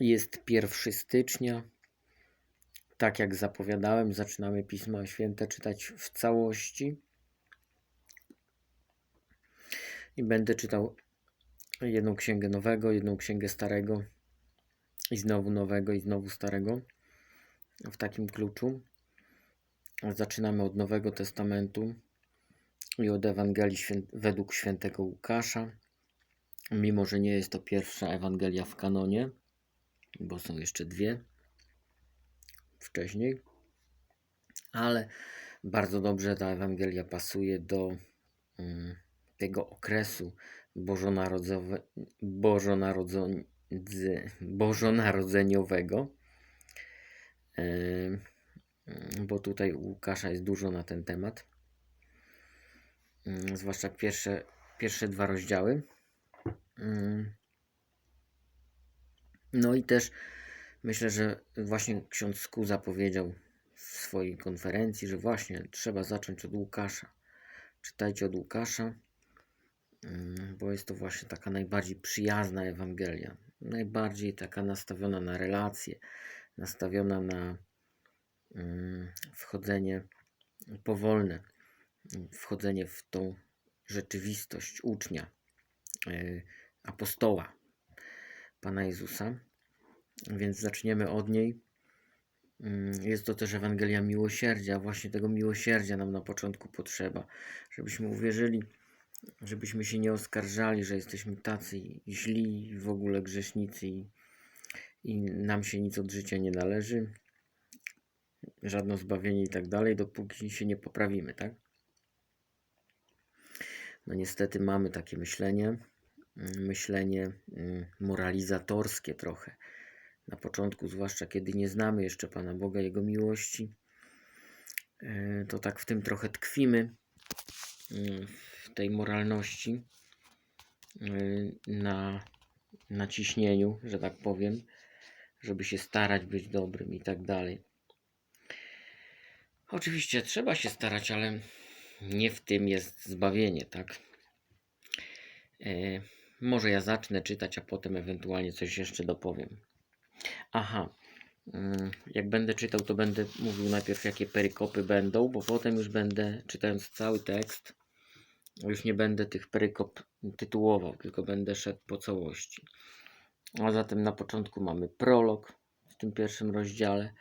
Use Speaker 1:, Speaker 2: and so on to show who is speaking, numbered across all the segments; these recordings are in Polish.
Speaker 1: Jest 1 stycznia. Tak jak zapowiadałem, zaczynamy Pisma Święte czytać w całości. I będę czytał jedną księgę nowego, jedną księgę starego, i znowu nowego, i znowu starego. W takim kluczu. Zaczynamy od Nowego Testamentu i od Ewangelii świę- według świętego Łukasza. Mimo, że nie jest to pierwsza Ewangelia w kanonie, bo są jeszcze dwie wcześniej, ale bardzo dobrze ta Ewangelia pasuje do mm, tego okresu bożonarodzowe, bożonarodzeniowego, bo tutaj u Łukasza jest dużo na ten temat, zwłaszcza pierwsze, pierwsze dwa rozdziały. No i też myślę, że właśnie ksiądz Skuza powiedział w swojej konferencji, że właśnie trzeba zacząć od Łukasza. Czytajcie od Łukasza, mm, bo jest to właśnie taka najbardziej przyjazna Ewangelia. Najbardziej taka nastawiona na relacje, nastawiona na mm, wchodzenie powolne, wchodzenie w tą rzeczywistość ucznia, y, apostoła Pana Jezusa. Więc zaczniemy od niej. Mm, Jest to też Ewangelia miłosierdzia. Właśnie tego miłosierdzia nam na początku potrzeba, żebyśmy uwierzyli, żebyśmy się nie oskarżali, że jesteśmy tacy źli, w ogóle grzesznicy i, i nam się nic od życia nie należy, żadne zbawienie i tak dalej, dopóki się nie poprawimy, tak? No niestety mamy takie myślenie, myślenie mm, moralizatorskie trochę. Na początku, zwłaszcza kiedy nie znamy jeszcze Pana Boga, Jego miłości, e, to tak w tym trochę tkwimy, mm, w tej moralności, y, na, na ciśnieniu, że tak powiem, żeby się starać być dobrym i tak dalej. Oczywiście trzeba się starać, ale nie w tym jest zbawienie, tak? Może ja zacznę czytać, a potem ewentualnie coś jeszcze dopowiem. Aha, mm, jak będę czytał, to będę mówił najpierw, jakie perykopy będą, bo potem już będę, czytając cały tekst, już nie będę tych perykop tytułował, tylko będę szedł po całości. A zatem na początku mamy prolog w tym pierwszym rozdziale,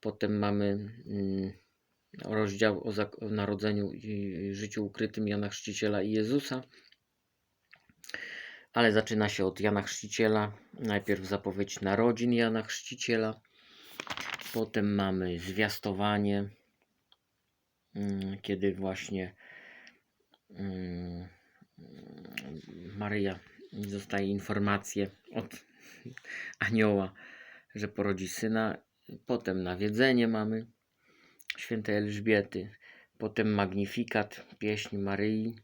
Speaker 1: potem mamy mm, rozdział o narodzeniu i życiu ukrytym Jana Chrzciciela i Jezusa, ale zaczyna się od Jana Chrzciciela. Najpierw zapowiedź narodzin Jana Chrzciciela, potem mamy zwiastowanie, mm, kiedy właśnie mm, Maryja dostaje informację od anioła, że porodzi syna. Potem nawiedzenie mamy świętej Elżbiety, potem magnifikat, pieśń Maryi,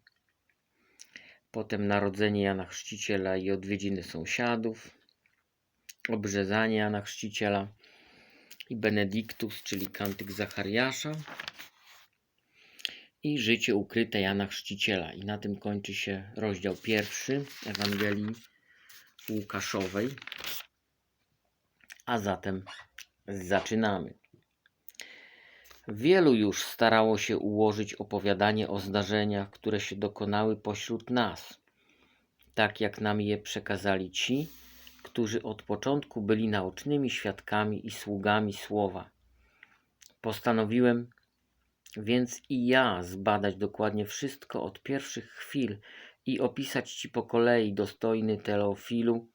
Speaker 1: potem narodzenie Jana Chrzciciela i odwiedziny sąsiadów, obrzezanie Jana Chrzciciela i Benediktus, czyli kantyk Zachariasza i życie ukryte Jana Chrzciciela. I na tym kończy się rozdział pierwszy Ewangelii Łukaszowej. A zatem zaczynamy. Wielu już starało się ułożyć opowiadanie o zdarzeniach, które się dokonały pośród nas, tak jak nam je przekazali ci, którzy od początku byli naocznymi świadkami i sługami słowa. Postanowiłem więc i ja zbadać dokładnie wszystko od pierwszych chwil i opisać ci po kolei, dostojny Teofilu,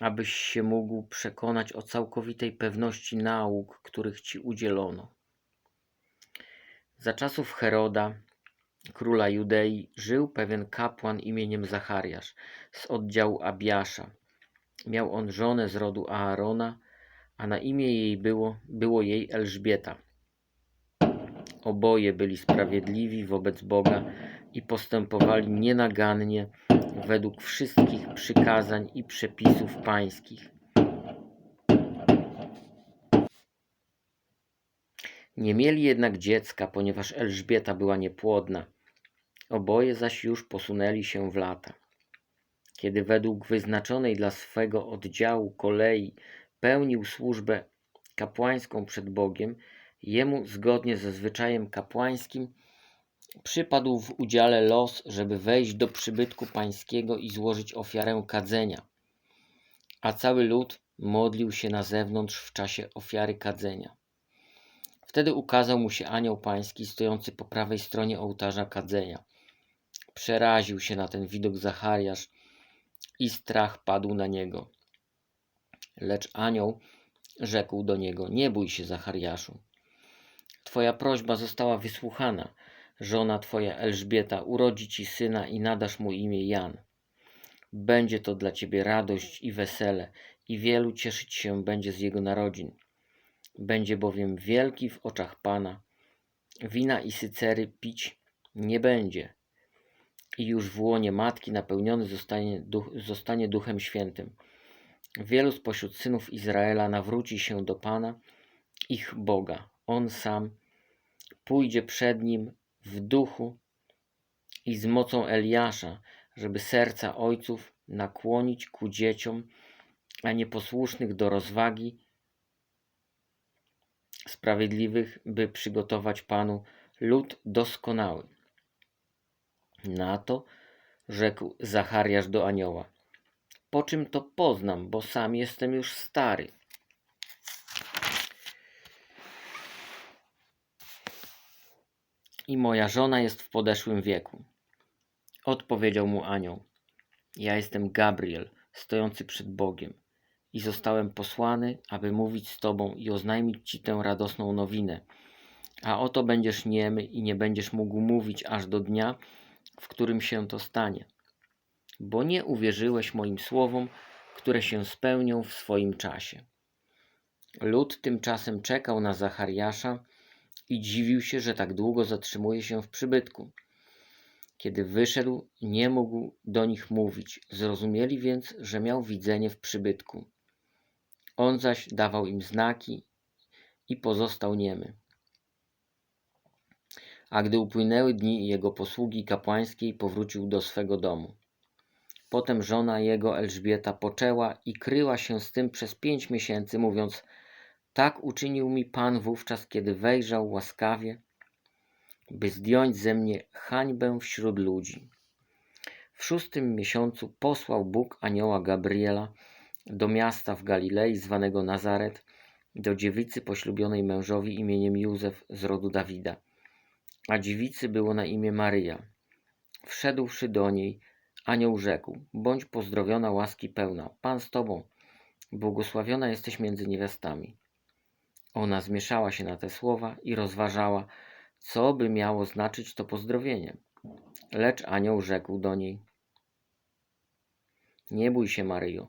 Speaker 1: abyś się mógł przekonać o całkowitej pewności nauk, których ci udzielono. Za czasów Heroda, króla Judei, żył pewien kapłan imieniem Zachariasz z oddziału Abiasza. Miał on żonę z rodu Aarona, a na imię jej było, było jej Elżbieta. Oboje byli sprawiedliwi wobec Boga i postępowali nienagannie według wszystkich przykazań i przepisów pańskich. Nie mieli jednak dziecka, ponieważ Elżbieta była niepłodna. Oboje zaś już posunęli się w lata. kiedy według wyznaczonej dla swego oddziału kolei pełnił służbę kapłańską przed Bogiem, jemu zgodnie ze zwyczajem kapłańskim przypadł w udziale los, żeby wejść do przybytku pańskiego i złożyć ofiarę kadzenia. A cały lud modlił się na zewnątrz w czasie ofiary kadzenia. Wtedy ukazał mu się anioł pański stojący po prawej stronie ołtarza kadzenia. Przeraził się na ten widok Zachariasz i strach padł na niego. Lecz anioł rzekł do niego: Nie bój się, Zachariaszu. Twoja prośba została wysłuchana. Żona twoja Elżbieta urodzi ci syna i nadasz mu imię Jan. Będzie to dla ciebie radość i wesele, i wielu cieszyć się będzie z jego narodzin. Będzie bowiem wielki w oczach Pana. Wina i sycery pić nie będzie. I już w łonie matki napełniony zostanie, duch, zostanie Duchem Świętym. Wielu spośród synów Izraela nawróci się do Pana, ich Boga. On sam pójdzie przed nim w duchu i z mocą Eliasza, żeby serca ojców nakłonić ku dzieciom, a nieposłusznych do rozwagi, sprawiedliwych, by przygotować Panu lud doskonały. Na to rzekł Zachariasz do anioła. Po czym to poznam, bo sam jestem już stary. I moja żona jest w podeszłym wieku. Odpowiedział mu anioł. Ja jestem Gabriel, stojący przed Bogiem i zostałem posłany, aby mówić z Tobą i oznajmić Ci tę radosną nowinę. A oto będziesz niemy i nie będziesz mógł mówić aż do dnia, w którym się to stanie. Bo nie uwierzyłeś moim słowom, które się spełnią w swoim czasie. Lud tymczasem czekał na Zachariasza i dziwił się, że tak długo zatrzymuje się w przybytku. Kiedy wyszedł, nie mógł do nich mówić. Zrozumieli więc, że miał widzenie w przybytku. On zaś dawał im znaki i pozostał niemy. A gdy upłynęły dni jego posługi kapłańskiej, powrócił do swego domu. Potem żona jego Elżbieta poczęła i kryła się z tym przez pięć miesięcy, mówiąc: Tak uczynił mi Pan wówczas, kiedy wejrzał łaskawie, by zdjąć ze mnie hańbę wśród ludzi. W szóstym miesiącu posłał Bóg anioła Gabriela do miasta w Galilei zwanego Nazaret, do dziewicy poślubionej mężowi imieniem Józef z rodu Dawida. A dziewicy było na imię Maryja. Wszedłszy do niej, anioł rzekł: Bądź pozdrowiona, łaski pełna, Pan z tobą, błogosławiona jesteś między niewiastami. Ona zmieszała się na te słowa i rozważała, co by miało znaczyć to pozdrowienie. Lecz anioł rzekł do niej: Nie bój się, Maryjo,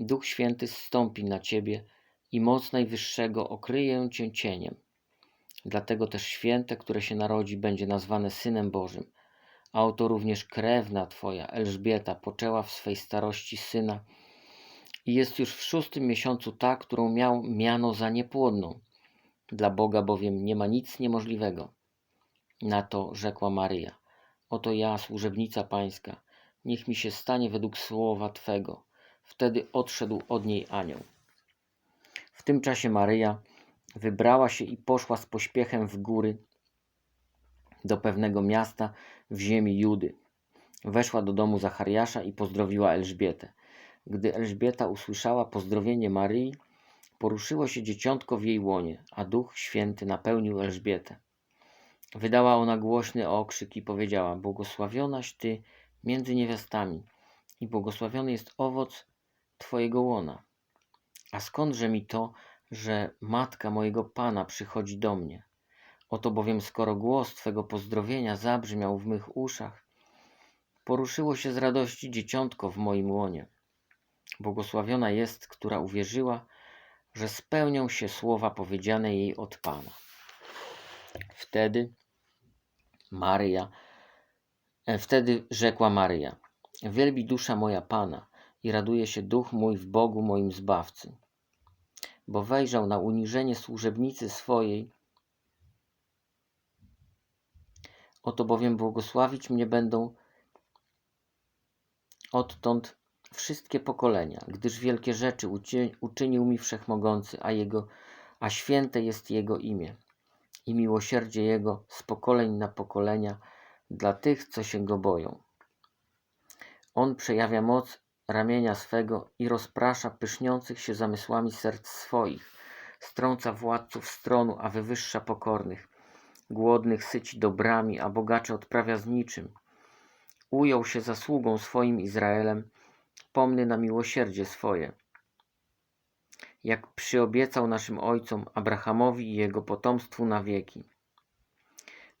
Speaker 1: Duch Święty zstąpi na ciebie i moc Najwyższego okryje cię cieniem. Dlatego też święte, które się narodzi, będzie nazwane Synem Bożym. A oto również krewna twoja, Elżbieta, poczęła w swej starości syna i jest już w szóstym miesiącu ta, którą miał miano za niepłodną. Dla Boga bowiem nie ma nic niemożliwego. Na to rzekła Maryja: Oto ja, służebnica pańska, niech mi się stanie według słowa Twego. Wtedy odszedł od niej anioł. W tym czasie Maryja wybrała się i poszła z pośpiechem w góry do pewnego miasta w ziemi Judy. Weszła do domu Zachariasza i pozdrowiła Elżbietę. Gdy Elżbieta usłyszała pozdrowienie Maryi, poruszyło się dzieciątko w jej łonie, a Duch Święty napełnił Elżbietę. Wydała ona głośny okrzyk i powiedziała: Błogosławionaś ty między niewiastami, i błogosławiony jest owoc Twojego łona. A skądże mi to, że matka mojego Pana przychodzi do mnie? Oto bowiem skoro głos Twego pozdrowienia zabrzmiał w mych uszach, poruszyło się z radości dzieciątko w moim łonie. Błogosławiona jest, która uwierzyła, że spełnią się słowa powiedziane jej od Pana. Wtedy Maryja, e, wtedy rzekła Maryja: Wielbi dusza moja Pana i raduje się duch mój w Bogu moim Zbawcy, bo wejrzał na uniżenie służebnicy swojej. Oto bowiem błogosławić mnie będą odtąd wszystkie pokolenia, gdyż wielkie rzeczy uczy- uczynił mi Wszechmogący, a, jego, a święte jest Jego imię i miłosierdzie Jego z pokoleń na pokolenia dla tych, co się Go boją. On przejawia moc ramienia swego i rozprasza pyszniących się zamysłami serc swoich, strąca władców stronu, a wywyższa pokornych. Głodnych syci dobrami, a bogaczy odprawia z niczym. Ujął się zasługą swoim Izraelem, pomny na miłosierdzie swoje. Jak przyobiecał naszym ojcom Abrahamowi i jego potomstwu na wieki.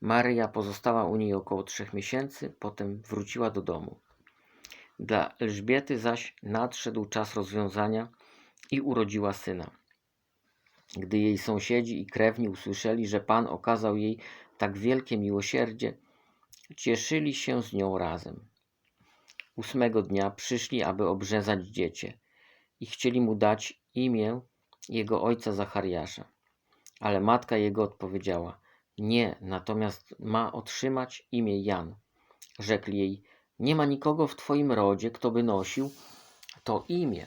Speaker 1: Maryja pozostała u niej około trzech miesięcy, potem wróciła do domu. Dla Elżbiety zaś nadszedł czas rozwiązania i urodziła syna. Gdy jej sąsiedzi i krewni usłyszeli, że Pan okazał jej tak wielkie miłosierdzie, cieszyli się z nią razem. Ósmego dnia przyszli, aby obrzezać dziecię i chcieli mu dać imię jego ojca Zachariasza. Ale matka jego odpowiedziała: Nie, natomiast ma otrzymać imię Jan. Rzekli jej: Nie ma nikogo w twoim rodzie, kto by nosił to imię.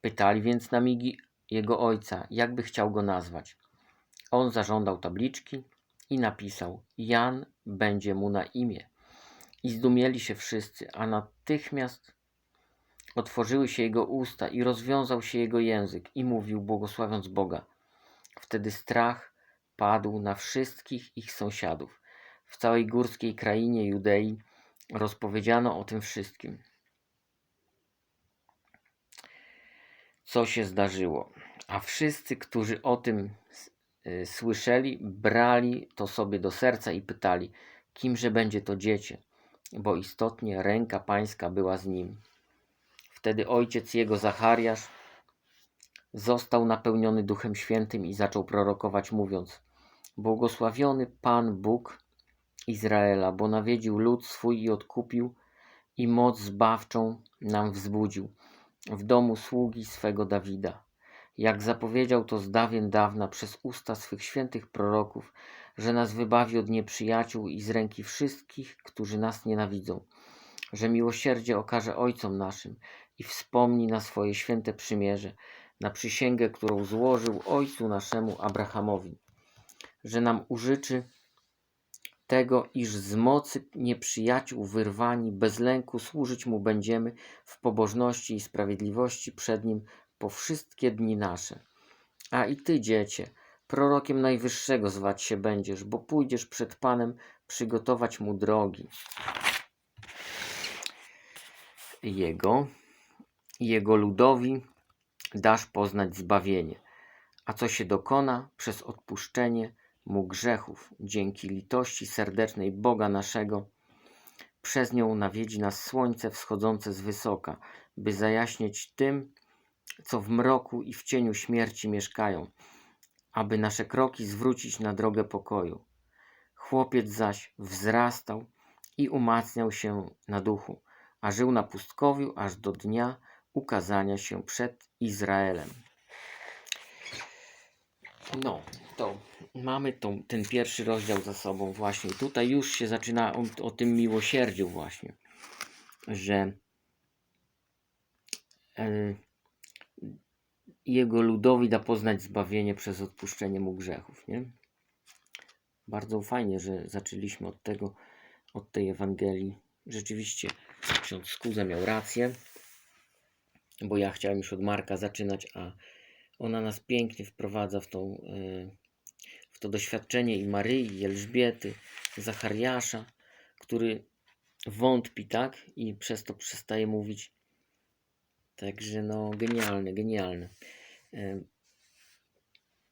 Speaker 1: Pytali więc na migi jego ojca, jakby chciał go nazwać. On zażądał tabliczki i napisał: Jan będzie mu na imię. I zdumieli się wszyscy, a natychmiast otworzyły się jego usta i rozwiązał się jego język i mówił, błogosławiąc Boga. Wtedy strach padł na wszystkich ich sąsiadów. W całej górskiej krainie Judei rozpowiedziano o tym wszystkim. Co się zdarzyło? A wszyscy, którzy o tym y, słyszeli, brali to sobie do serca i pytali, kimże będzie to dziecię, bo istotnie ręka pańska była z nim. Wtedy ojciec jego, Zachariasz, został napełniony Duchem Świętym i zaczął prorokować, mówiąc: Błogosławiony Pan Bóg Izraela, bo nawiedził lud swój i odkupił, i moc zbawczą nam wzbudził w domu sługi swego Dawida. Jak zapowiedział to z dawien dawna przez usta swych świętych proroków, że nas wybawi od nieprzyjaciół i z ręki wszystkich, którzy nas nienawidzą, że miłosierdzie okaże ojcom naszym i wspomni na swoje święte przymierze, na przysięgę, którą złożył ojcu naszemu Abrahamowi, że nam użyczy tego, iż z mocy nieprzyjaciół wyrwani bez lęku służyć mu będziemy w pobożności i sprawiedliwości przed nim po wszystkie dni nasze. A i ty, dziecię, prorokiem Najwyższego zwać się będziesz, bo pójdziesz przed Panem przygotować mu drogi. Jego, jego ludowi dasz poznać zbawienie, a co się dokona przez odpuszczenie mu grzechów, dzięki litości serdecznej Boga naszego. Przez nią nawiedzi nas słońce wschodzące z wysoka, by zajaśnieć tym, co w mroku i w cieniu śmierci mieszkają, aby nasze kroki zwrócić na drogę pokoju. Chłopiec zaś wzrastał i umacniał się na duchu, a żył na pustkowiu aż do dnia ukazania się przed Izraelem. No, to mamy tą, ten pierwszy rozdział za sobą właśnie. Tutaj już się zaczyna o, o tym miłosierdziu właśnie, że e, jego ludowi da poznać zbawienie przez odpuszczenie mu grzechów, nie? Bardzo fajnie, że zaczęliśmy od tego, od tej Ewangelii. Rzeczywiście ksiądz Skuza miał rację, bo ja chciałem już od Marka zaczynać, a ona nas pięknie wprowadza w, tą, e, to doświadczenie i Maryi, i Elżbiety, Zachariasza, który wątpi, tak? I przez to przestaje mówić. Także no, genialne. E,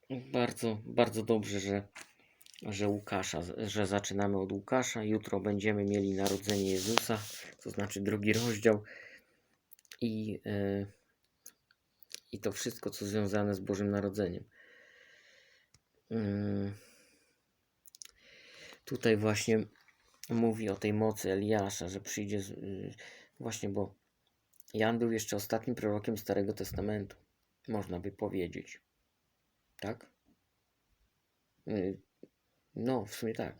Speaker 1: Bardzo, bardzo dobrze, że, że Łukasza, że zaczynamy od Łukasza. Jutro będziemy mieli Narodzenie Jezusa, to znaczy drugi rozdział. i, e, i to wszystko, co związane z Bożym Narodzeniem. Mm. Tutaj właśnie mówi o tej mocy Eliasza, że przyjdzie z, y, właśnie, bo Jan był jeszcze ostatnim prorokiem Starego Testamentu, można by powiedzieć. Tak? Y, No, w sumie tak.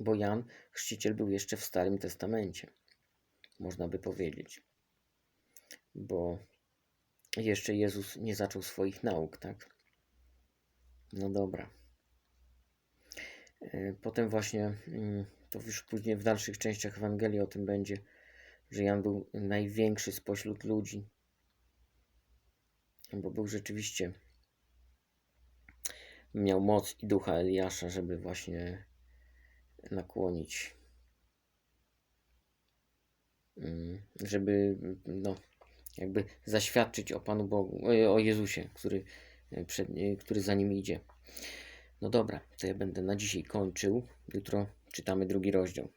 Speaker 1: Bo Jan, chrzciciel, był jeszcze w Starym Testamencie, można by powiedzieć. Bo jeszcze Jezus nie zaczął swoich nauk, tak? No dobra. E, Potem właśnie, mm, to już później w dalszych częściach Ewangelii o tym będzie, że Jan był największy spośród ludzi, bo był rzeczywiście, miał moc i ducha Eliasza, żeby właśnie nakłonić, mm, żeby, no, jakby zaświadczyć o Panu Bogu, e, o Jezusie, który, przed, e, który za nim idzie. No dobra, to ja będę na dzisiaj kończył. Jutro czytamy drugi rozdział.